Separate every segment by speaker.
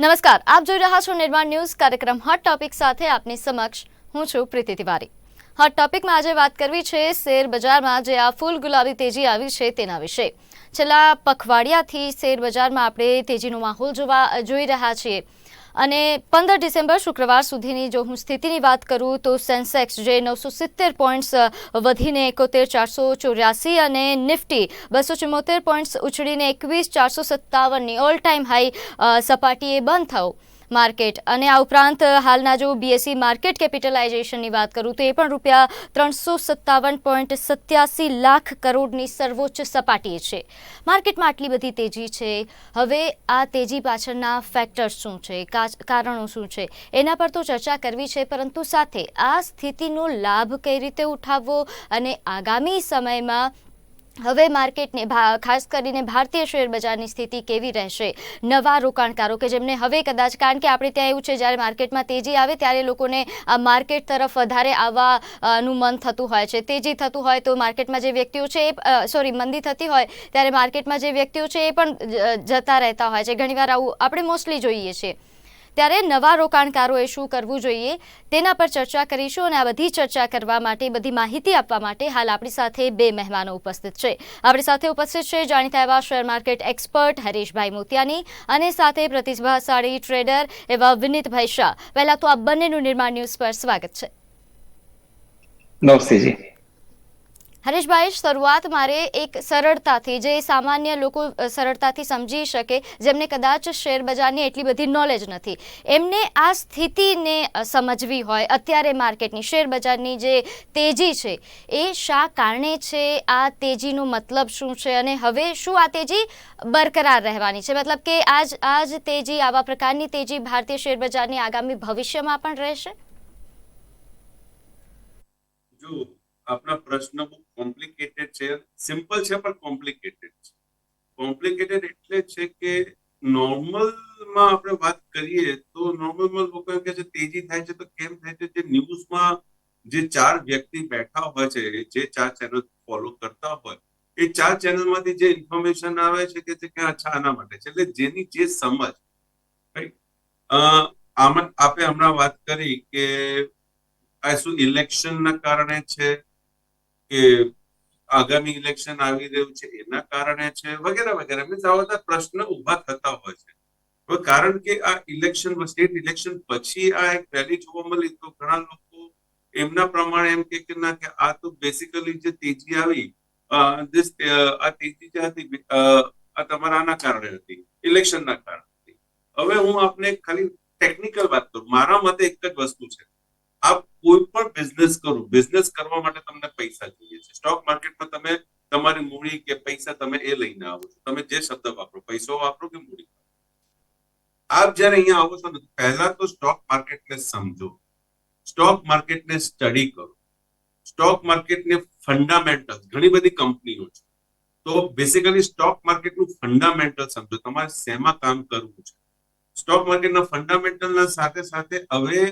Speaker 1: નમસ્કાર, આપ જોઈ રહ્યા છો નિર્માણ ન્યૂઝ કાર્યક્રમ હોટ ટોપિક સાથે આપની સમક્ષ હું છું પ્રીતિ તિવારી. હોટ ટોપિકમાં આજે વાત કરવી છે શેર બજારમાં જે આ ફૂલ ગુલાબી તેજી આવી છે તેના વિશે. છેલ્લા પખવાડિયાથી શેર બજારમાં આપણે તેજીનો માહોલ જોવા, જોઈ રહ્યા છીએ. અને પંદર ડિસેમ્બર શુક્રવાર સુધીની જો હું સ્થિતિની વાત કરું તો સેન્સેક્સ જે નવસો સિત્તેર પોઈન્ટ્સ વધીને એકોતેર ચારસો ચોર્યાસી અને નિફ્ટી બસો ચુમ્મોતેર પોઈન્ટ્સ ઉછળીને એકવીસ ચારસો સત્તાવનની ઓલ ટાઈમ હાઈ સપાટીએ બંધ થયો. માર્કેટ. અને આ ઉપરાંત, હાલના જો બીએસસી માર્કેટ કેપિટલાઇઝેશનની વાત કરું, તો એ પણ રૂપિયા ત્રણસો સત્તાવન પોઈન્ટ સત્યાસી લાખ કરોડની સર્વોચ્ચ સપાટીએ છે. માર્કેટમાં આટલી બધી તેજી છે. હવે આ તેજી પાછળના ફેક્ટર્સ શું છે? કારણો શું છે? એના પર તો ચર્ચા કરવી છે, પરંતુ સાથે આ સ્થિતિનો લાભ કઈ રીતે ઉઠાવવો અને આગામી સમયમાં હવે માર્કેટને ખાસ કરીને ભારતીય શેર બજારની સ્થિતિ કેવી રહેશે? નવા રોકાણકારો કે જેમને હવે કદાચ, કારણ કે આપણે ત્યાં એવું છે, જ્યારે માર્કેટમાં તેજી આવે ત્યારે લોકોને માર્કેટ તરફ વધારે આવવાનું મન થતું હોય છે. તેજી થતું હોય તો માર્કેટમાં જે વ્યક્તિઓ છે એ સોરી, મંદી થતી હોય ત્યારે માર્કેટમાં જે વ્યક્તિઓ છે એ પણ જતા રહેતા હોય છે. ઘણીવાર આવું આપણે મોસ્ટલી જોઈએ છીએ ત્યારે નવા રોકાણકારોએ શું કરવું જોઈએ તેના પર ચર્ચા કરીશું અને આ બધી ચર્ચા કરવા માટે, બધી માહિતી આપવા માટે હાલ આપણી સાથે બે મહેમાનો ઉપસ્થિત છે. આપણી સાથે ઉપસ્થિત છે, જાણીતા એવા શેર માર્કેટ એક્સપર્ટ હરીશભાઈ મોતિયાની અને સાથે પ્રતિભાશાળી ટ્રેડર એવા વિનીતભાઈ શાહ. પહેલાં તો આ બંનેનું નિર્માણ ન્યૂઝ પર સ્વાગત છે.
Speaker 2: નમસ્તે જી.
Speaker 1: હરેશભાઈ, શરૂઆત મારે એક સરળતાથી, જે સામાન્ય લોકો સરળતાથી સમજી શકે, જેમને કદાચ શેર બજારની એટલી બધી નોલેજ નથી. એમને આ સ્થિતિને સમજવી હોય, અત્યારે માર્કેટની, શેર બજારની જે તેજી છે, એ શા કારણે છે, આ તેજીનો મતલબ શું છે, અને હવે શું આ તેજી બરકરાર રહેવાની છે? મતલબ કે આજ આજ તેજી, આવા પ્રકારની તેજી ભારતીય શેર બજારની આગામી ભવિષ્યમાં પણ રહેશે?
Speaker 3: જો આપણા પ્રશ્ન કોમ્પ્લિકેટેડ છે સિમ્પલ છે પણ કોમ્પ્લિકેટેડ છે. કોમ્પ્લિકેટેડ એટલે છે કે નોર્મલમાં આપણે વાત કરીએ તો નોર્મલમાં લોકો એમ કે છે, તેજી થાય છે તો કેમ થાય છે? જે ન્યૂઝમાં જે ચાર વ્યક્તિ બેઠા હોય છે, જે ચાર ચેનલ ફોલો કરતા હોય, એ ચાર ચેનલમાંથી જે ઇન્ફોર્મેશન આવે છે કે કે અચ્છા આના માટે છે. એટલે જેની જે સમજ આમાં આપણે હમણાં વાત કરી કે આ શું ઇલેક્શનના કારણે છે કે આગામી ઇલેક્શન આવી રહ્યું છે, એના કારણે છે, વગેરે વગેરે. મીન્સ આવા બધા પ્રશ્ન ઊભા થતા હોય છે. હવે કારણ કે આ ઇલેક્શન સ્ટેટ ઇલેક્શન પછી આ એક રેલી જોવા મળી, તો ઘણા લોકો એમના પ્રમાણે એમ કે ના કે આ તો બેસિકલી જે તેજી આવી આ તેજી જે હતી આ તમારા આના કારણે હતી ઇલેક્શનના કારણે હતી. હવે હું આપને ખાલી ટેકનિકલ વાત કરું. મારા મતે એક જ વસ્તુ છે. આપ કોઈ પણ બિઝનેસ કરો. બિઝનેસ કરવા માટે તમને પૈસા જોઈએ. સ્ટોક માર્કેટમાં તમે તમારી મૂડી કે પૈસા તમે એ લઈને આવો છો. તમે જે શબ્દ વાપરો, પૈસો વાપરો કે મૂડી આપ જયારે અહીંયા આવો છો ને પહેલા તો સ્ટોક માર્કેટને સમજો. સ્ટોક માર્કેટને સ્ટડી કરો. સ્ટોક માર્કેટને ફંડામેન્ટલ ઘણી બધી કંપનીઓ છે. તો બેસિકલી સ્ટોક માર્કેટનું ફંડામેન્ટલ સમજો. તમારે શેમાં કામ કરવું છે? સ્ટોક માર્કેટના ફંડામેન્ટલના સાથે સાથે હવે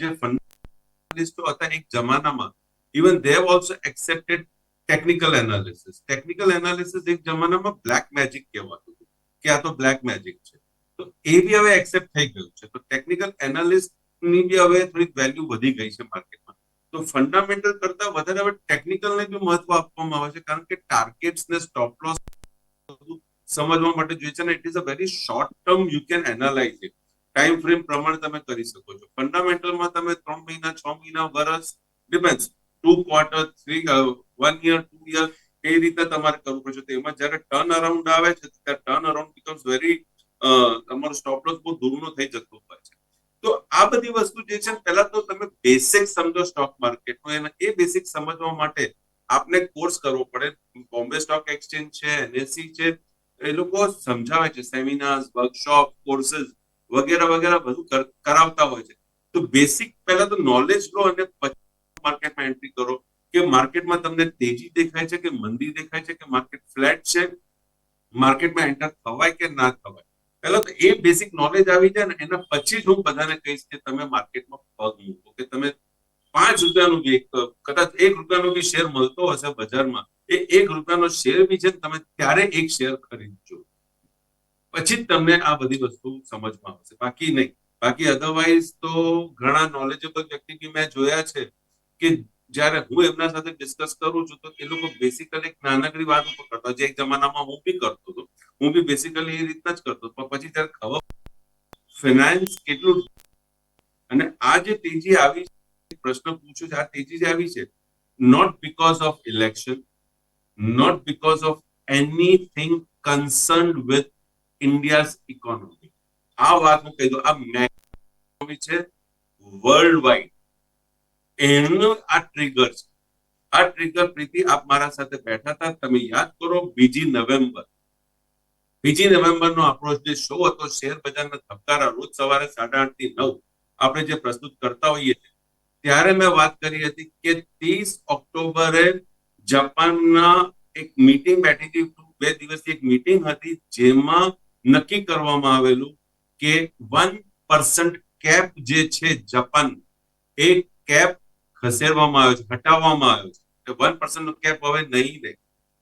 Speaker 3: જે ફંડામેન્ટલિસ્ટો હતા એક જમાનામાં even they have also accepted technical analysis technical analysis એક જમાનામાં બ્લેક મેજિક કહેવાતું હતું. કે આ તો બ્લેક મેજિક છે. તો એ બી હવે એક્સેપ્ટ થઈ ગયું છે. તો ટેકનિકલ એનાલિસ્ટની બી હવે થોડીક વેલ્યુ વધી ગઈ છે માર્કેટમાં તો ફંડામેન્ટલ કરતા વધારે હવે ટેકનિકલ ને બી મહત્વ આપવામાં આવે છે. કારણ કે ટાર્ગેટ્સ ને સ્ટોપ લોસ સમજવા માટે જોઈએ છે ને it is a very short term you can analyse it time frame પ્રમાણે તમે કરી શકો છો. ફંડામેન્ટલમાં તમે ત્રણ મહિના, છ મહિના વર્ષ depend to quarter three one year two year એ રીતે તમારે કરવું પડશે તો એમાં જયારે ટર્ન અરાઉન્ડ આવે છે, ત્યારે ટર્ન અરાઉન્ડ બીકમ્સ વેરી તમારો સ્ટોપ બહુ દૂરનો થઈ જતો હોય છે. તો આ બધી વસ્તુ જે છે પહેલા તો તમે બેસિક સમજો સ્ટોક માર્કેટનો અને એ બેસિક સમજવા માટે આપને કોર્સ કરવો પડે. બોમ્બે સ્ટોક એક્સચેન્જ છે એનએસસી છે, એ લોકો સમજાવે છે. સેમિનાર્સ વર્કશોપ કોર્सेस વગેરે વગેરે બધું કરાવતા હોય છે. તો બેસિક પહેલા તો નોલેજ લો અને માર્કેટમાં એન્ટ્રી કરો કે માર્કેટમાં તમને તેજી દેખાય છે કે મંદી દેખાય છે કે માર્કેટ ફ્લેટ છે? માર્કેટમાં એન્ટર થવાય કે ના થવાય? પહેલા તો એ બેસિક નોલેજ આવી જાય ને એના પછી જ હું બધાને કહીશ કે તમે માર્કેટમાં પગ મૂકો કે તમે પાંચ રૂપિયાનું બી કદાચ એક રૂપિયાનો બી શેર મળતો હશે બજારમાં, એ એક રૂપિયાનો શેર બી છે તમે ત્યારે એક શેર ખરીદજો. પછી જ તમને આ બધી વસ્તુ સમજમાં આવશે. બાકી નહીં. બાકી અધરવાઇઝ તો ઘણા નોલેજેબલ વ્યક્તિ બી મેં જોયા છે કે જ્યારે હું એમના સાથે ડિસ્કસ કરું છું, તો એ લોકો બેસિકલી નાનકડી વાત ઉપર કરતા જે એક જમાનામાં હું બી કરતો હતો. હું બી બેસિકલી એ રીતના જ કરતો પણ પછી ત્યારે ખબર ફિનાન્સ કેટલું અને આ જે તેજી આવી છે, પ્રશ્ન પૂછું છે, આ તેજી જે આવી છે not because of election not because of anything concern with India's economy આ વાત હું કહી દઉં. આ મેક્રોમી છે વર્લ્ડ વાઇડ એનું આ ટ્રિગર છે. આ ટ્રિગર પ્રીતિ આપ મારા સાથે બેઠા હતા. તમે યાદ કરો, બીજી નવેમ્બર. બીજી નવેમ્બર નો આપણો જે શો હતો, શેર બજારના ધબકારા રોજ સવારે સાડા આઠથી નવ. આપણે જે પ્રસ્તુત કરતા હોઈએ ત્યારે મેં વાત કરી હતી કે ત્રીસ ઓક્ટોબરે જાપાનના એક મીટિંગ બેઠી હતી, બે દિવસની એક મીટિંગ હતી, જેમાં નક્કી કરવામાં આવેલું કે વન પર્સન્ટ કેપ જે છે જાપાન એ કેપ ખસેડવામાં આવ્યો છે, હટાવવામાં આવ્યો છે. વન પર્સન્ટ નો કેપ હવે નહીં રહે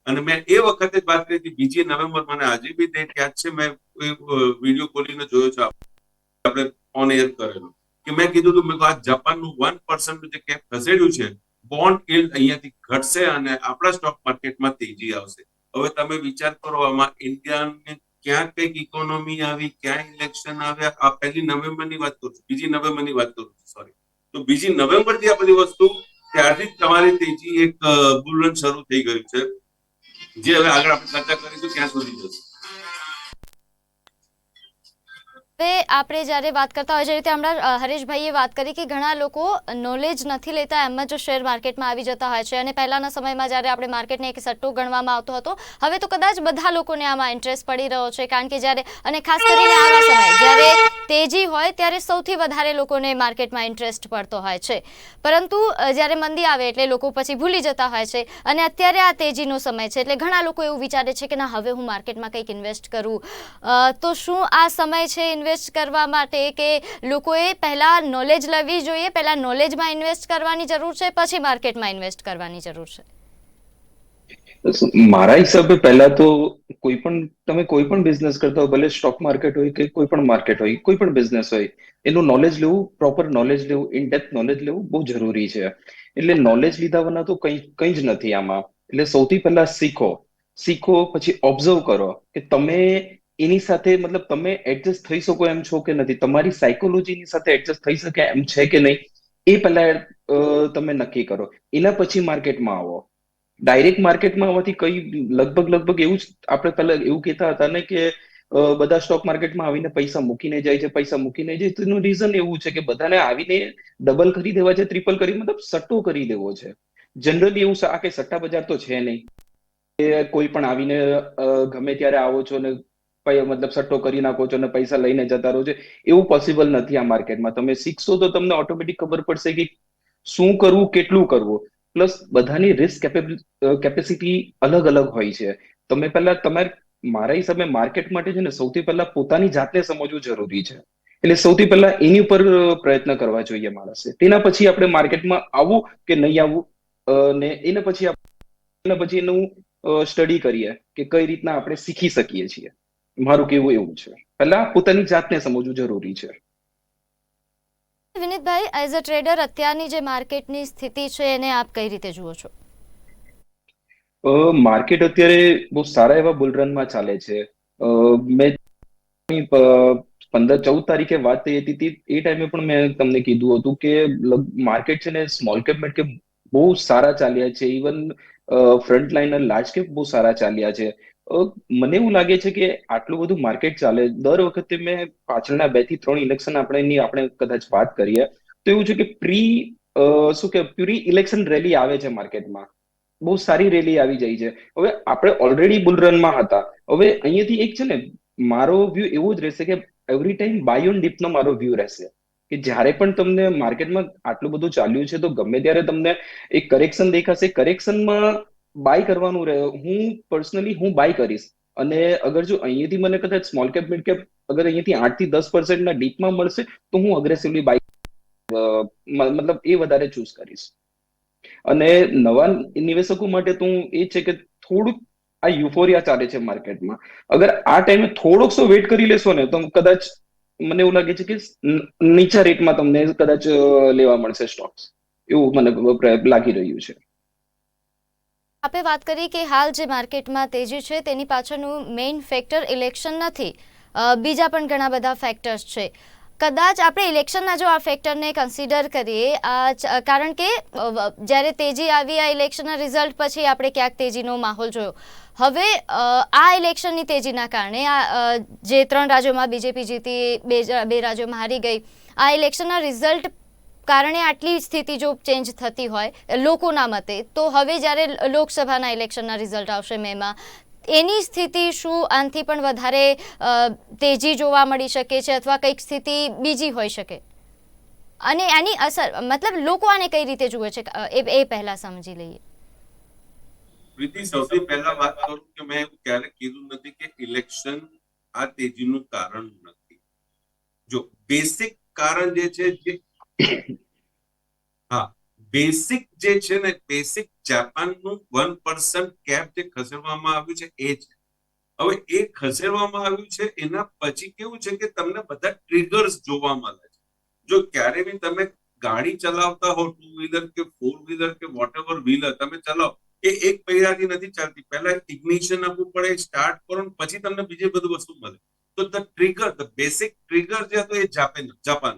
Speaker 3: અને મેં એ વખતે જ વાત કરી હતી, બીજી નવેમ્બર મને આજે બી ડેટ યાદ છે, મેં વીડિયો ખોલીને જોયો છે, આપણે ઓન એર કરેલો. કે મેં કીધું હતું, મેં કહ્યું આ જાપાનનું વન પર્સન્ટ જે કેપ ખસેડ્યું છે બોન્ડ ઇલ્ડ અહીંયાથી ઘટશે અને આપણા સ્ટોક માર્કેટમાં તેજી આવશે. હવે તમે વિચાર કરો, આમાં ઇન્ડિયાની ક્યાં કંઈક ઇકોનોમી આવી, ક્યાં ઇલેક્શન આવ્યા, આ પહેલી નવેમ્બરની વાત કરું છું, બીજી નવેમ્બરની વાત કરું છું સોરી તો બીજી નવેમ્બરથી આ બધી વસ્તુ, ત્યારથી તમારી તેજી એક બુલરન શરૂ થઈ ગયું છે. જે હવે આગળ આપણે ચર્ચા કરીશું ક્યાં સુધી જશે.
Speaker 1: હવે આપણે જ્યારે વાત કરતા હોય જે રીતે હમણાં હરેશભાઈએ વાત કરી કે ઘણા લોકો નોલેજ નથી લેતા, એમ જ શેર માર્કેટમાં આવી જતા હોય છે. અને પહેલાંના સમયમાં જ્યારે આપણે માર્કેટને એક સટ્ટો ગણવામાં આવતો હતો, હવે તો કદાચ બધા લોકોને આમાં ઇન્ટરેસ્ટ પડી રહ્યો છે. કારણ કે જ્યારે, અને ખાસ કરીને આવા સમય, જ્યારે તેજી હોય, ત્યારે સૌથી વધારે લોકોને માર્કેટમાં ઇન્ટરેસ્ટ પડતો હોય છે. પરંતુ જ્યારે મંદી આવે એટલે લોકો પછી ભૂલી જતા હોય છે. અને અત્યારે આ તેજીનો સમય છે, એટલે ઘણા લોકો એવું વિચારે છે કે ના, હવે હું માર્કેટમાં કંઈક ઇન્વેસ્ટ કરું. તો શું આ સમય છે ઇન્વેસ્ટ કરવા માટે કે લોકોએ પહેલાં નોલેજ લેવી જોઈએ, પહેલાં નોલેજમાં ઇન્વેસ્ટ કરવાની જરૂર છે, પછી માર્કેટમાં ઇન્વેસ્ટ કરવાની જરૂર છે?
Speaker 2: મારા હિસાબે પહેલા તો કોઈ પણ, તમે કોઈ પણ બિઝનેસ કરતા હો ભલે સ્ટોક માર્કેટ હોય કે કોઈ પણ માર્કેટ હોય, કોઈ પણ બિઝનેસ હોય, એનું નોલેજ લેવું પ્રોપર નોલેજ લેવું ઇન ડેપ્થ નોલેજ લેવું બહુ જરૂરી છે. એટલે નોલેજ લીધા વગર તો કંઈ કંઈ જ નથી આમાં. એટલે સૌથી પહેલા શીખો. શીખો, પછી ઓબ્ઝર્વ કરો કે તમે એની સાથે મતલબ તમે એડજસ્ટ થઈ શકો એમ છો કે નથી? તમારી સાયકોલોજીની સાથે એડજસ્ટ થઈ શકે એમ છે કે નહીં? એ પહેલા તમે નક્કી કરો. એના પછી માર્કેટમાં આવો. ડાયરેક્ટ માર્કેટમાં આવવાથી કઈ લગભગ લગભગ એવું જ આપણે પહેલા એવું કહેતા હતા ને કે બધા સ્ટોક માર્કેટમાં આવીને પૈસા મૂકીને જાય છે, પૈસા મૂકીને જાય છે. એનું રીઝન એવું છે કે બધાને આવીને ડબલ કરી દેવા છે ટ્રિપલ કરી, મતલબ સટ્ટો કરી દેવો છે. જનરલી એવું આ કે સટ્ટા બજાર તો છે નહીં. કોઈ પણ આવીને ગમે ત્યારે આવો છો ને મતલબ સટ્ટો કરી નાખો છો અને પૈસા લઈને જતા રહો છો, એવું પોસિબલ નથી આ માર્કેટમાં તમે શીખશો તો તમને ઓટોમેટિક ખબર પડશે કે શું કરવું, કેટલું કરવું. પ્લસ બધાની રિસ્ક કેપેસિટી અલગ અલગ હોય છે. તમે પહેલા તમારે, મારા હિસાબે માર્કેટ માટે છે ને સૌથી પહેલા પોતાની જાતને સમજવું જરૂરી છે. એટલે સૌથી પહેલા એની ઉપર પ્રયત્ન કરવા જોઈએ માણસે તેના પછી આપણે માર્કેટમાં આવવું કે નહીં આવવું ને એના પછી એના પછી એનું સ્ટડી કરીએ કે કઈ રીતના આપણે શીખી શકીએ છીએ. મારું કેવું એવું છે. પહેલા પોતાની જાતને સમજવું જરૂરી છે.
Speaker 1: વિનીતભાઈ એઝ અ ટ્રેડર અત્યારની જે માર્કેટની સ્થિતિ છે એને આપ કઈ રીતે જુઓ છો?
Speaker 2: માર્કેટ અત્યારે બહુ સારા એવા બુલરનમાં ચાલે છે. મેં પંદર ચૌદ તારીખે વાત થઈ હતી એ ટાઈમે પણ મેં તમને કીધું હતું કે માર્કેટ છે ને સ્મોલ કેપ મિડ કેપ બહુ સારા ચાલ્યા છે. Even front liner large cap બહુ સારા ચાલ્યા છે. મને એવું લાગે છે કે આટલું બધું માર્કેટ ચાલે. દર વખતે મેં પાછળના બેથી ત્રણ ઇલેક્શન આપણે એની આપણે કદાચ વાત કરીએ, તો એવું છે કે પ્રી શું કે પ્રી ઇલેક્શન રેલી આવે છે માર્કેટમાં બહુ સારી રેલી આવી જાય છે. હવે આપણે ઓલરેડી બુલરનમાં હતા. હવે અહીંયાથી એક છે ને, મારો વ્યૂ એવો જ રહેશે કે એવરી ટાઈમ બાય ઓન ડીપનો મારો વ્યૂ રહેશે. કે જ્યારે પણ તમને માર્કેટમાં આટલું બધું ચાલ્યું છે, તો ગમે ત્યારે તમને એક કરેક્શન દેખાશે. કરેક્શનમાં બાય કરવાનું રહે, હું પર્સનલી હું બાય કરીશ. અને અગર જો અહીંયાથી મને કદાચ સ્મોલ કેપ મિડ કેપ અગર અહીંયાથી આઠથી દસ પર્સન્ટના ડીપમાં મળશે, તો હું અગ્રેસિવલી બાય મતલબ એ વધારે ચૂઝ કરીશ. અને નવા નિવેશકો માટે તો હું એ છે કે થોડુંક આ યુફોરિયા ચાલે છે માર્કેટમાં અગર આ ટાઈમે થોડોક સો વેટ કરી લેશો ને, તો કદાચ મને એવું લાગે છે કે નીચા રેટમાં તમને કદાચ લેવા મળશે સ્ટોક્સ એવું મને લાગી રહ્યું છે.
Speaker 1: આપે વાત કરી કે હાલ જે માર્કેટમાં તેજી છે, તેની પાછળનું મેઇન ફેક્ટર ઇલેક્શન નથી. બીજા પણ ઘણા બધા ફેક્ટર્સ છે. કદાચ આપણે ઇલેક્શનના જો આ ફેક્ટરને કન્સિડર કરીએ, આ કારણ કે જ્યારે તેજી આવી, આ ઇલેક્શનના રિઝલ્ટ પછી આપણે ક્યાંક તેજીનો માહોલ જોયો. હવે આ ઇલેક્શનની તેજીના કારણે, આ જે ત્રણ રાજ્યોમાં બીજેપી જીતી, બે રાજ્યોમાં હારી ગઈ, આ ઇલેક્શનના રિઝલ્ટ કારણે આટલી સ્થિતિ જો ચેન્જ થતી હોય, લોકોના મતે, તો હવે જ્યારે લોકસભાના ઇલેક્શનના રિઝલ્ટ આવશે મેમાં, એની સ્થિતિ શું? આનાથી પણ વધારે તેજી જોવા મળી શકે છે અથવા કંઈક સ્થિતિ બીજી હોઈ શકે? અને એની અસર, મતલબ લોકો આને કઈ રીતે જુએ છે? એ પહેલા સમજી લઈએ.
Speaker 3: પ્રીતિ, સૌથી પહેલા વાત કરું કે મેં ક્યારે કીધું નથી કે ઇલેક્શન આ તેજીનું કારણ નથી. જો બેસિક કારણ જે છે, જે હા બેસિક જે છે ને બેસિક જાપાનનું વન પર્સન્ટ કેપ જે ખસેડવામાં આવ્યું છે એ છે હવે એ ખસેડવામાં આવ્યું છે, એના પછી કેવું છે કે તમને બધા ટ્રિગર્સ જોવા મળે છે. જો ક્યારે બી તમે ગાડી ચલાવતા હો ટુ વ્હીલર કે ફોર વ્હીલર કે વોટ એવર વ્હીલર તમે ચલાવો, એ એક પૈડાથી નથી ચાલતી. પહેલા ઇગ્નિશન આપવું પડે સ્ટાર્ટ કરો પછી તમને બીજી બધું વસ્તુ મળે. તો the trigger the basic trigger જે હતો એ જાપાન જાપાન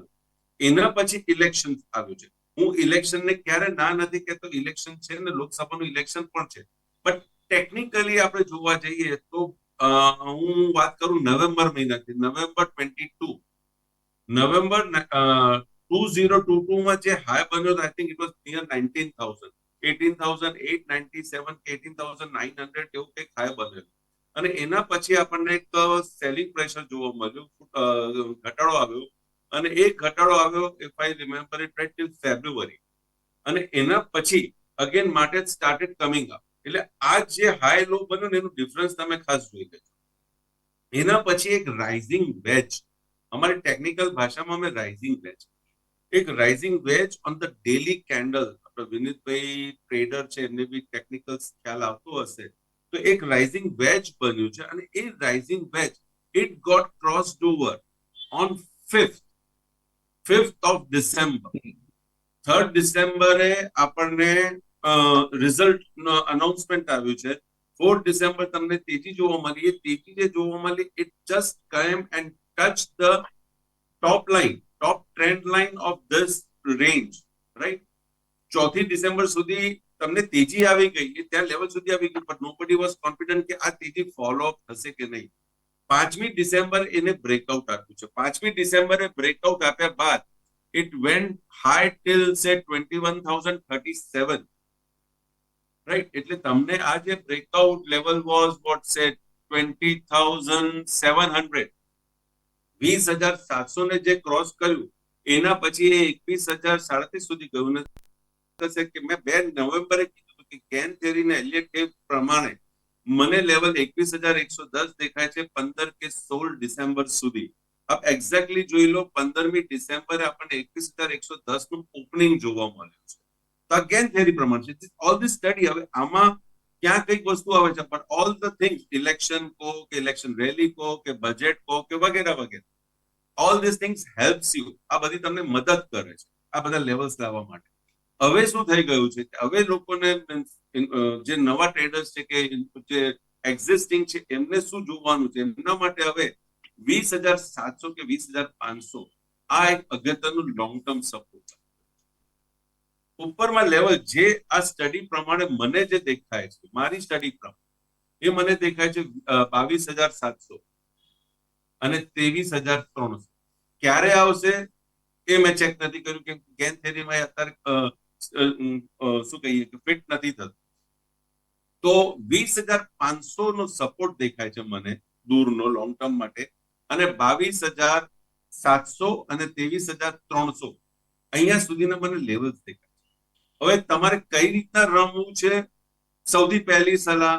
Speaker 3: એના પછી ઇલેક્શન આવ્યું છે. હું ઇલેક્શનને ક્યારે ના નથી કહેતો ઇલેક્શન છે ને લોકસભાનું ઇલેક્શન પણ છે. બટ ટેકનિકલી આપણે જોવા જઈએ તો હું વાત કરું નવેમ્બર મહિનાથી, November twenty two November two zero two two માં જે હાઈ બન્યો I think it was near nineteen thousand eighteen thousand eight ninety seven eighteen thousand nine hundred એવું કંઈક હાઈ બનેલું અને એના પછી આપણને એક સેલિંગ પ્રેશર જોવા મળ્યું ઘટાડો આવ્યો. અને એ ઘટાડો આવ્યો if I remember it right till February અને એના પછી અગેન માટે સ્ટાર્ટેડ કમિંગ અપ એટલે આ જે હાઈ લો બન્યો ને એનું ડિફરન્સ તમે ખાસ જોઈ લેજો. એના પછી એક રાઇઝિંગ વેજ અમારી ટેકનિકલ ભાષામાં અમે રાઇઝિંગ વેજ એક rising wedge on the daily candle આપણે વિનીતભાઈ ટ્રેડર છે, એમને બી ટેકનિકલ ખ્યાલ આવતો હશે. તો એક રાઇઝિંગ વેજ બન્યું છે અને એ rising wedge it got cross over on fifth fifth of December third ડિસેમ્બરે આપણને રિઝલ્ટ અનાઉન્સમેન્ટ આવ્યું છે. ફોર્થ ડિસેમ્બર તમને તેજી જોવા મળી. એ તેજી જે જોવા મળી it just came and touch the top line top trend line of this range right ચોથી ડિસેમ્બર સુધી તમને તેજી આવી ગઈ. ત્યાં લેવલ સુધી આવી ગઈ પણ નોબડી વોઝ કોન્ફિડન્ટ કે આ તેજી ફોલો અપ થશે કે નહીં. પાંચમી ડિસેમ્બર એને બ્રેકઆઉટ આપ્યું છે. પાંચમી ડિસેમ્બરે બ્રેકઆઉટ આપ્યા બાદ it went high till say twenty one thousand thirty seven right એટલે તમને આ જે બ્રેકઆઉટ લેવલ વોઝ વોટ સે 20700 વીસ હજાર સાતસો ને જે ક્રોસ કર્યું, એના પછી એ એકવીસ હજાર સાડત્રીસ સુધી ગયું. નથી કે મેં બે નવેમ્બરે કીધું કે કેન થેરી ને એલિયટ પ્રમાણે મને લેવલ એકવીસ હજાર એકસો દસ દેખાય છે પંદર કે સોળ ડિસેમ્બર સુધી. આપ એક્ઝેક્ટલી જોઈ લો, પંદરમી ડિસેમ્બરે આપણને એકવીસ હજાર એકસો દસનું ઓપનિંગ જોવા મળ્યું છે. તો આ ગેન થિયરી પ્રમાણે છે. ઓલ ધી સ્ટડી હવે આમાં ક્યાં કંઈક વસ્તુ આવે છે, પણ ઓલ ધ થિંગ્સ ઇલેક્શન કો કે ઇલેક્શન રેલી કો કે બજેટ કો કે વગેરે વગેરે all this things helps you આ બધી તમને મદદ કરે છે. આ બધા લેવલ્સ લાવવા માટે. હવે શું થઈ ગયું છે કે હવે લોકોને જે નવા ટ્રેડર્સ છે કે જે એક્ઝિસ્ટિંગ છે, એમને શું જોવાનું છે? એમના માટે હવે વીસ હજાર સાતસો કે વીસ હજાર પાંચસો આ એક અગત્યનું લોંગ ટર્મ સપોર્ટ ઉપરમાં લેવલ જે આ સ્ટડી પ્રમાણે મને જે દેખાય છે, મારી સ્ટડી પ્રમાણે, એ મને દેખાય છે બાવીસ હજાર સાતસો અને ત્રેવીસ હજાર ત્રણસો. ક્યારે આવશે એ મેં ચેક નથી કર્યું કે ગેન થેરીમાં અત્યારે શું કહીએ કે ફિટ નથી થતું. તો વીસ હજાર પાંચસો નો સપોર્ટ દેખાય છે મને દૂરનો લોંગ ટર્મ માટે. અને બાવીસ હજાર સાતસો અને ત્રેવીસ હજાર ત્રણસો. અહીંયા સુધીના મને લેવલ્સ દેખાય હવે તમારે કઈ રીતના રમવું છે? સૌથી પહેલી સલાહ,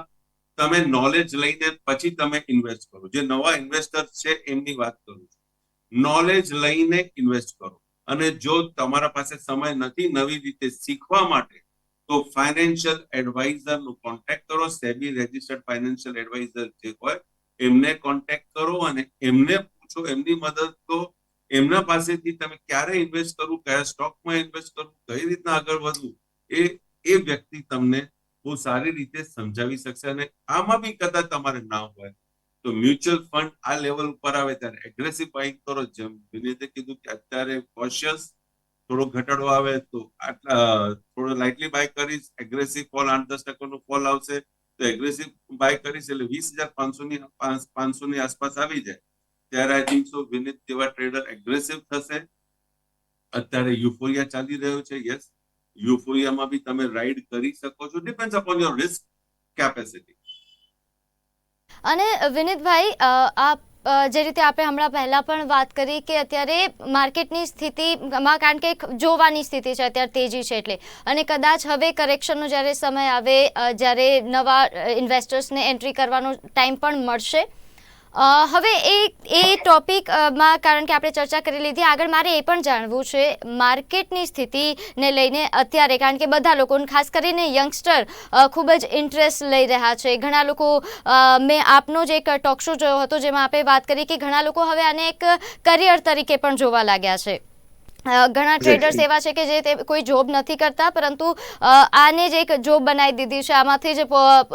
Speaker 3: તમે નોલેજ લઈને પછી તમે ઇન્વેસ્ટ કરો. જે નવા ઇન્વેસ્ટર છે, એમની વાત કરું છું. નોલેજ લઈને ઇન્વેસ્ટ કરો. અને જો તમારા પાસે સમય નથી નવી રીતે શીખવા માટે, તો ફાઇનાન્શિયલ એડવાઇઝર નો કોન્ટેક્ટ કરો. સેબી રજિસ્ટર્ડ ફાઇનાન્શિયલ એડવાઇઝર જે હોય, એમને કોન્ટેક્ટ કરો અને એમને પૂછો, એમની મદદ તો એમના પાસેથી તમે ક્યારે ઇન્વેસ્ટ કરવું, કયા સ્ટોકમાં ઇન્વેસ્ટ કરવું, કઈ રીતના આગળ વધવું, એ એ વ્યક્તિ તમને બહુ સારી રીતે સમજાવી શકશે અને આમાં બી કદાચ તમારે ના હોય. તો મ્યુચ્યુઅલ ફંડ આ લેવલ ઉપર આવે ત્યારે એગ્રેસિવ બાઇંગ કરો. જેમ વિનીતે કીધું કે અત્યારે કોશિયસ થોડો ઘટાડો આવે તો આટલા, થોડો લાઇટલી બાય કરીશ. એગ્રેસિવ ફોલ આઠ દસ ટકાનો ફોલ આવશે તો એગ્રેસિવ બાય કરીશ એટલે વીસ હજાર પાંચસો ની પાંચસો ની આસપાસ આવી જાય. ત્યારે આઈ થિંક સો વિનીત જેવા ટ્રેડર એગ્રેસિવ થશે. અત્યારે યુફોરિયા ચાલી રહ્યો છે. યસ યુફોરિયામાં બી તમે રાઈડ કરી શકો છો. Depend upon your risk capacity
Speaker 1: અને વિનીતભાઈ આપ જે રીતે આપણે હમણાં પહેલાં પણ વાત કરી કે અત્યારે માર્કેટની સ્થિતિમાં કારણ કે જોવાની સ્થિતિ છે, અત્યારે તેજી છે એટલે. અને કદાચ હવે કરેક્શનનો જ્યારે સમય આવે જ્યારે નવા ઇન્વેસ્ટર્સને એન્ટ્રી કરવાનો ટાઈમ પણ મળશે. હવે એ એ ટોપિકમાં કારણ કે આપણે ચર્ચા કરી લીધી, આગળ મારે એ પણ જાણવું છે, માર્કેટની સ્થિતિને લઈને અત્યારે, કારણ કે બધા લોકો ખાસ કરીને યંગસ્ટર ખૂબ જ ઇન્ટરેસ્ટ લઈ રહ્યા છે. ઘણા લોકો મેં આપનો જ એક ટોક શો જોયો હતો, જેમાં આપણે વાત કરી કે ઘણા લોકો હવે આને એક કરિયર તરીકે પણ જોવા લાગ્યા છે. ઘણા ટ્રેડર્સ એવા છે કે જે તે કોઈ જોબ નથી કરતા પરંતુ આને જ એક જોબ બનાવી દીધી છે. આમાંથી જ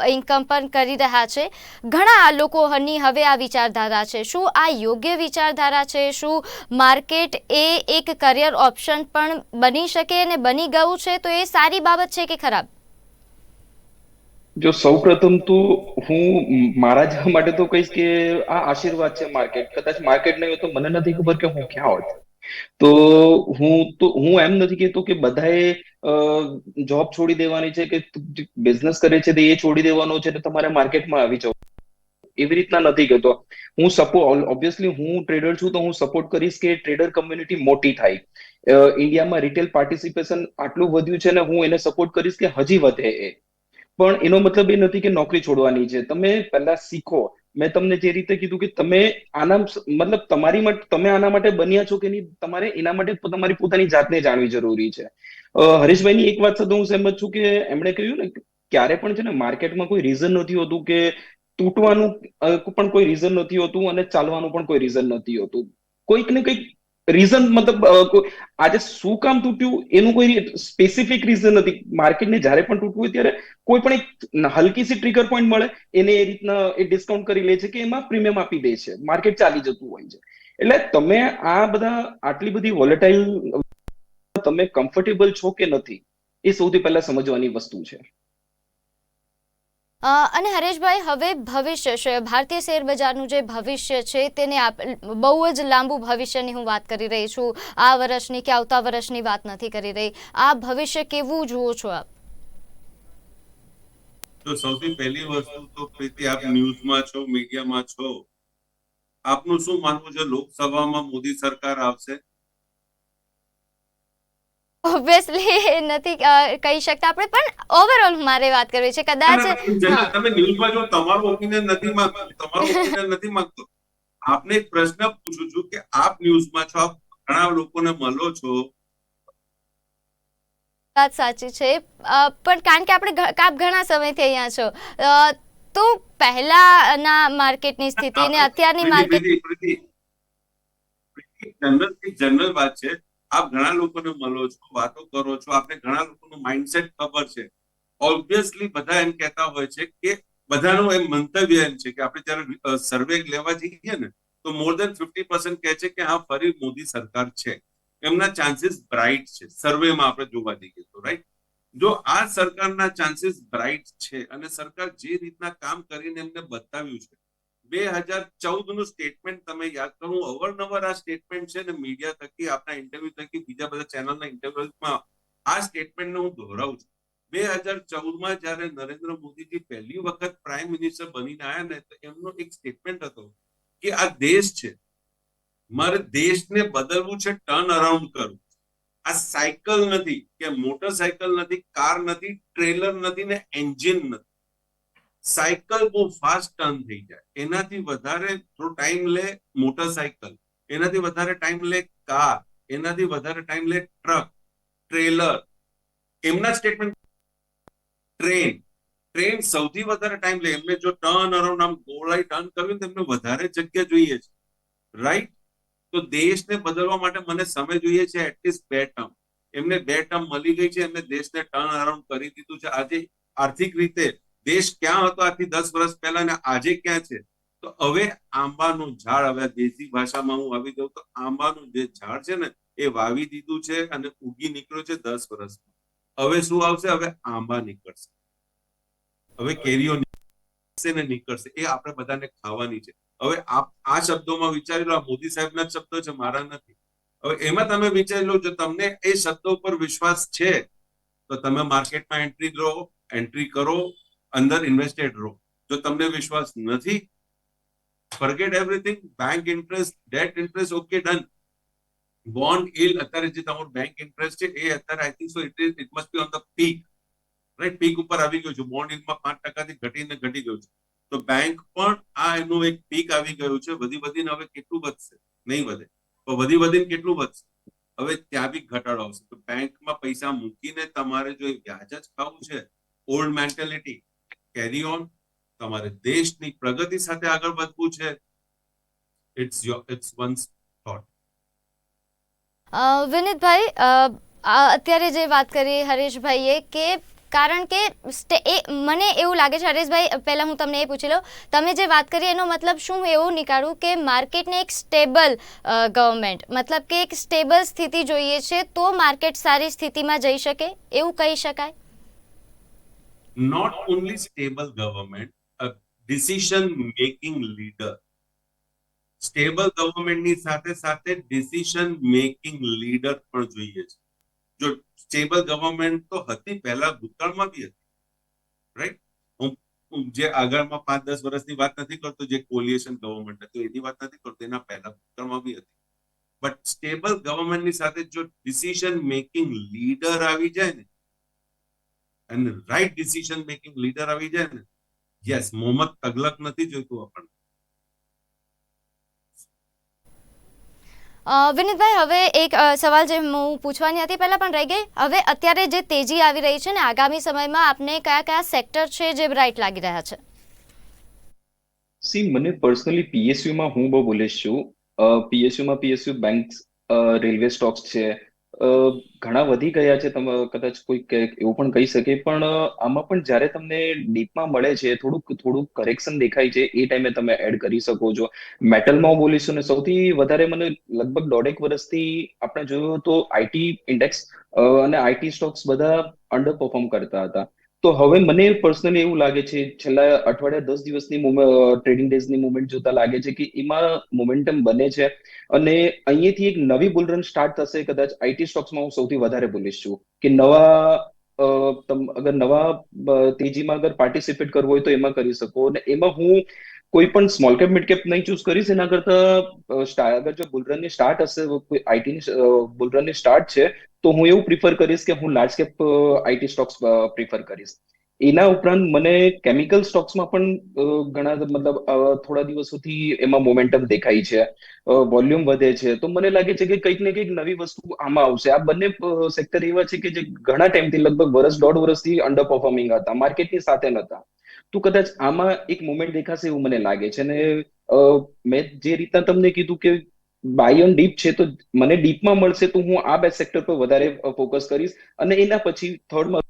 Speaker 1: ઇન્કમ પણ કરી રહ્યા છે. ઘણા લોકોની હવે આ વિચારધારા છે. શું આ યોગ્ય વિચારધારા છે? શું માર્કેટ એ એક કરિયર ઓપ્શન પણ બની શકે અને બની ગયું છે? તો એ સારી બાબત છે કે ખરાબ?
Speaker 2: જો સૌપ્રથમ તો હું મારા જવા માટે તો કહીશ કે આ આશીર્વાદ છે માર્કેટ કદાચ માર્કેટ નહીં હોય તો મને નથી ખબર કે હું ક્યાં હોત. તો હું તો, હું એમ નથી કહેતો કે બધાએ જોબ છોડી દેવાની છે કે બિઝનેસ કરે છે તે એ છોડી દેવાનો છે તો તમારે માર્કેટમાં આવી જવું. એવી રીતના નથી કહેતો. હું સપોર્ટ ઓબ્વિયસલી હું ટ્રેડર છું તો હું સપોર્ટ કરીશ કે ટ્રેડર કમ્યુનિટી મોટી થાય. ઇન્ડિયામાં રિટેલ પાર્ટિસિપેશન આટલું વધ્યું છે ને હું એને સપોર્ટ કરીશ કે હજી વધે એ. પણ એનો મતલબ એ નથી કે નોકરી છોડવાની છે. તમે પહેલા શીખો. મેં તમને જે રીતે કીધું કે તમે આના મતલબ તમારી તમે આના માટે બન્યા છો કે નહીં, તમારે એના માટે તમારી પોતાની જાતને જાણવી જરૂરી છે. હરીશભાઈની એક વાત સાથે હું સહેમત છું કે એમણે કહ્યું ને ક્યારે પણ છે ને માર્કેટમાં કોઈ રીઝન નથી હોતું કે તૂટવાનું પણ કોઈ રીઝન નથી હોતું અને ચાલવાનું પણ કોઈ રીઝન નથી હોતું. કોઈક ને કંઈક રીઝન મતલબ આજે શું કામ તૂટ્યું એનું કોઈ સ્પેસિફિક રીઝન નથી. માર્કેટને જ્યારે પણ તૂટવું હોય ત્યારે કોઈ પણ એક હલકી સી ટ્રિગર પોઈન્ટ મળે, એને એ રીતના એ ડિસ્કાઉન્ટ કરી લે છે કે એમાં પ્રીમિયમ આપી દે છે. માર્કેટ ચાલી જતું હોય છે. એટલે તમે આ બધા આટલી બધી વોલેટાઇલ તમે કમ્ફર્ટેબલ છો કે નથી, એ સૌથી પહેલા સમજવાની વસ્તુ છે.
Speaker 1: અને હરેશભાઈ, હવે ભવિષ્ય છે, ભારતીય શેર બજારનું જે ભવિષ્ય છે, તેને બહુ જ લાંબુ ભવિષ્યની હું વાત કરી રહી છું. આ વર્ષની કે આવતા વર્ષની વાત નથી કરી રહી. આ ભવિષ્ય કેવું જુઓ છો આપ?
Speaker 3: તો સૌથી પહેલી વસ્તુ તો પ્રીતિ, આપ ન્યૂઝમાં છો, મીડિયામાં છો. આપનું શું માનવું છે, લોકસભામાં મોદી સરકાર આવશે?
Speaker 1: ઓબ્વિયસલી નથી કહી શકતા આપણે પણ ઓવરઓલ મારે વાત કરવી છે કદાચ
Speaker 3: તમે ન્યૂઝમાં જો તમારું ઓપિનિયન નથી માંગતો તમારું ઓપિનિયન નથી માંગતો આપને એક પ્રશ્ન પૂછું છું કે આપ ન્યૂઝમાં છો આપ ઘણા લોકોને મળો છો?
Speaker 1: વાત સાચી છે પણ કારણ કે આપણે આપ ઘણા સમયથી અહીંયા છો તો પહેલાના માર્કેટની સ્થિતિ અને અત્યારની માર્કેટ
Speaker 3: જનરલ જનરલ વાત છે આપ ઘણા લોકોને મળો છો, વાતો કરો છો, આપને ઘણા લોકોનું માઇન્ડસેટ ખબર છે. ઓબ્વિયસલી બધા એમ કહેતા હોય છે કે બધાનું એમ મંતવ્ય એમ છે કે આપણે જયારે સર્વે લેવા જઈએ ને, તો મોર દેન ફિફ્ટી પર્સન્ટ કહે છે કે હા, ફરી મોદી સરકાર છે. એમના ચાન્સીસ બ્રાઇટ છે. સર્વેમાં આપણે જોવા જઈએ તો રાઈટ જો આ સરકારના ચાન્સીસ બ્રાઇટ છે અને સરકાર જે રીતના કામ કરીને એમને બતાવ્યું છે બે હજાર ચૌદનું સ્ટેટમેન્ટ તમે યાદ કરો. હું અવારનવાર આ સ્ટેટમેન્ટ છે ને મીડિયા થકી, આપણા ઇન્ટરવ્યુ થકી, બીજા બધા ચેનલના ઇન્ટરવ્યુમાં આ સ્ટેટમેન્ટને હું દોહરાવું છું. બે હજાર ચૌદમાં જયારે નરેન્દ્ર મોદીજી પહેલી વખત પ્રાઇમ મિનિસ્ટર બનીને આવ્યા ને, તો એમનો એક સ્ટેટમેન્ટ હતો કે આ દેશ છે. મારે દેશને બદલવું છે ટર્ન અરાઉન્ડ કરવું આ સાયકલ નથી, કે મોટરસાયકલ નથી કાર નથી ટ્રેલર નથી ને એન્જિન નથી. સાયકલ બહુ ફાસ્ટ ટર્ન થઈ જાય. એનાથી વધારે થોડો ટાઈમ લે મોટરસાયકલ એનાથી વધારે ટાઈમ લે કાર એનાથી વધારે ટાઈમ લે ટ્રક ટ્રેલર એમના સ્ટેટમેન્ટ ટ્રેન ટ્રેન સૌથી વધારે ટાઈમ લે. એમને જો ટર્ન અરાઉન્ડ આમ ગોળાઈ ટર્ન કરવી તો એમને વધારે જગ્યા જોઈએ છે. રાઈટ તો દેશને બદલવા માટે મને સમય જોઈએ છે એટલીસ્ટ બે ટર્મ એમને બે ટર્મ મળી ગઈ છે. એમને દેશને ટર્ન અરાઉન્ડ કરી દીધું છે. આજે આર્થિક રીતે દેશ ક્યાં હતો આથી દસ વર્ષ પહેલા ને આજે ક્યાં છે? તો હવે આંબાનું ઝાડ, હવે દેશી ભાષામાં હું આવી દઉં તો આંબાનું જે ઝાડ છે ને, એ વાવી દીધું છે અને ઉગી નીકળ્યો છે દસ વર્ષમાં. હવે શું આવશે? હવે આંબા નીકળશે. હવે કેરીઓ નીકળશે ને નીકળશે. એ આપણે બધાને ખાવાની છે. હવે આ આ શબ્દોમાં વિચારી લો. આ મોદી સાહેબના જ શબ્દો છે, મારા નથી. હવે એમાં તમે વિચારી લો, જો તમને એ શબ્દો પર વિશ્વાસ છે, તો તમે માર્કેટમાં એન્ટ્રી લો, એન્ટ્રી કરો અંદર ઇન્વેસ્ટેડ રહો. જો તમને વિશ્વાસ નથી forget everything bank interest debt interest okay done bond yield અત્યારે જે તમારું બેંક ઇન્ટરેસ્ટ છે, એ અત્યારે I think so it is it must be on the peak right peak ઉપર આવી ગયું છે. બોન્ડ ઇલમાં પાંચ ટકાથી ઘટીને ઘટી ગયું છે. તો બેંક પણ આ એનું એક પીક આવી ગયું છે. વધી વધીને હવે કેટલું વધશે? નહીં વધે. તો વધી વધીને કેટલું વધશે? હવે ત્યાં બી ઘટાડો આવશે. તો બેંકમાં પૈસા મૂકીને તમારે જો વ્યાજ જ ખાવું છે ઓલ્ડ મેન્ટેલિટી કેરી ઓન તમારે દેશની પ્રગતિ સાથે આગળ વધવું છે. It's your it's once
Speaker 1: a, Vinitbhai અત્યારે જે વાત કરી હરેશભાઈએ કે કારણ કે એ મને એવું લાગે છે હરેશભાઈ પહેલાં હું તમને એ પૂછી લઉં. તમે જે વાત કરી એનો મતલબ શું એવું નીકાળું કે માર્કેટને એક સ્ટેબલ ગવર્મેન્ટ મતલબ કે એક સ્ટેબલ સ્થિતિ જોઈએ છે તો માર્કેટ સારી સ્થિતિમાં જઈ શકે? એવું કહી શકાય?
Speaker 3: Not only stable government, a decision making leader. Stable ગવર્મેન્ટની સાથે સાથે ડિસિઝન મેકિંગ લીડર પણ જોઈએ છે. જો સ્ટેબલ ગવર્મેન્ટ તો હતી પહેલા ભૂતકાળમાં બી હતી. રાઈટ હું જે આગળમાં પાંચ દસ વર્ષની વાત નથી કરતો જે કોલિએશન ગવર્મેન્ટ હતું એની વાત નથી કરતો એના પહેલા ભૂતકાળમાં બી હતી. બટ સ્ટેબલ ગવર્મેન્ટની સાથે જો ડિસિઝન મેકિંગ લીડર આવી જાય ને અને રાઈટ ડિસિઝન મેકિંગ લીડર આવી જાય ને યસ મોહમ્મદ તગલક નથી જોઈતું આપણને.
Speaker 1: વિનીતભાઈ હવે એક સવાલ જે હું પૂછવાની હતી પહેલાં પણ રહી ગઈ. હવે અત્યારે જે તેજી આવી રહી છે ને આગામી સમયમાં આપને કયા કયા સેક્ટર છે જે બ્રાઇટ લાગી રહ્યા છે?
Speaker 2: સી મને પર્સનલી પીએસયુમાં હું બહુ બોલીશ છું. પીએસયુમાં પીએસયુ બેંક્સ રેલવે સ્ટોક્સ છે. ઘણા વધી ગયા છે તમે કદાચ કોઈ એવું પણ કહી શકે, પણ આમાં પણ જ્યારે તમને ડીપમાં મળે છે, થોડુંક થોડુંક કરેક્શન દેખાય છે, એ ટાઈમે તમે એડ કરી શકો છો. મેટલમાં બોલીશું ને સૌથી વધારે મને લગભગ દોઢેક વર્ષથી આપણે જોયું તો આઈટી ઇન્ડેક્સ અને આઈટી સ્ટોક્સ બધા અંડર પરફોર્મ કરતા હતા. તો હવે મને પર્સનલી એવું લાગે છે, છેલ્લા અઠવાડિયા દસ દિવસની ટ્રેડિંગ ડેઝની મુવમેન્ટ જોતા લાગે છે કે એમાં મોમેન્ટમ બને છે અને અહીંયાથી એક નવી બુલરન સ્ટાર્ટ થશે. કદાચ આઈટી સ્ટોક્સમાં હું સૌથી વધારે બોલીશ છું. કે નવા અગર નવા તેજીમાં અગર પાર્ટિસિપેટ કરવું હોય તો એમાં કરી શકો. અને એમાં હું કોઈ પણ સ્મોલ કેપ મિડ કેપ નહીં ચૂઝ કરીશ. એના કરતા અગર જો બુલરનની સ્ટાર્ટ હશે, કોઈ આઈટીની બુલરનની સ્ટાર્ટ છે તો હું એવું પ્રિફર કરીશ કે હું large cap IT stocks prefer કરીશ. એના ઉપરાંત મને કેમિકલ સ્ટોક્સમાં પણ ઘણા મતલબ થોડા દિવસોથી એમાં મોમેન્ટમ દેખાય છે વોલ્યુમ વધે છે. તો મને લાગે છે કે કંઈક ને કંઈક નવી વસ્તુ આમાં આવશે. આ બંને સેક્ટર એવા છે કે જે ઘણા ટાઈમથી લગભગ વર્ષ દોઢ વર્ષથી અંડર પરફોર્મિંગ હતા માર્કેટની સાથે નતા તો કદાચ આમાં એક મુમેન્ટ દેખાશે એવું મને લાગે છે. અને મેં જે રીતના તમને કીધું કે બાય ઓન ડીપ છે તો મને ડીપમાં મળશે તો હું આ બે સેક્ટર પર વધારે ફોકસ કરીશ. અને એના પછી થર્ડમાં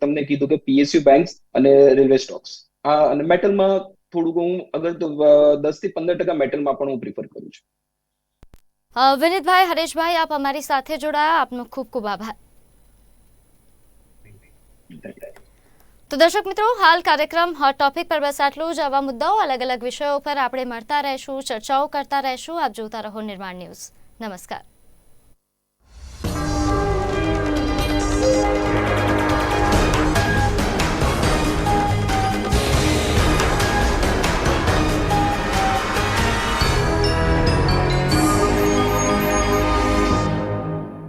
Speaker 2: તમને કીધું કે પીએસયુ બેંક્સ અને રેલવે સ્ટોક્સ આ અને મેટલમાં થોડું હું અગર તો દસથી પંદર ટકા મેટલમાં પણ હું પ્રિફર કરું છું.
Speaker 1: અ, વિનીતભાઈ હરેશભાઈ આપ અમારી સાથે જોડાયા. આપનો ખૂબ ખૂબ આભાર. તો દર્શક મિત્રો, હાલ કાર્યક્રમ હોટ ટોપિક પર બસ આટલું જ. આવા મુદ્દાઓ અલગ અલગ વિષયો પર આપણે મળતા રહેશું, ચર્ચાઓ કરતા રહેશું. આપ જોતા રહો નિર્માણ ન્યૂઝ. નમસ્કાર.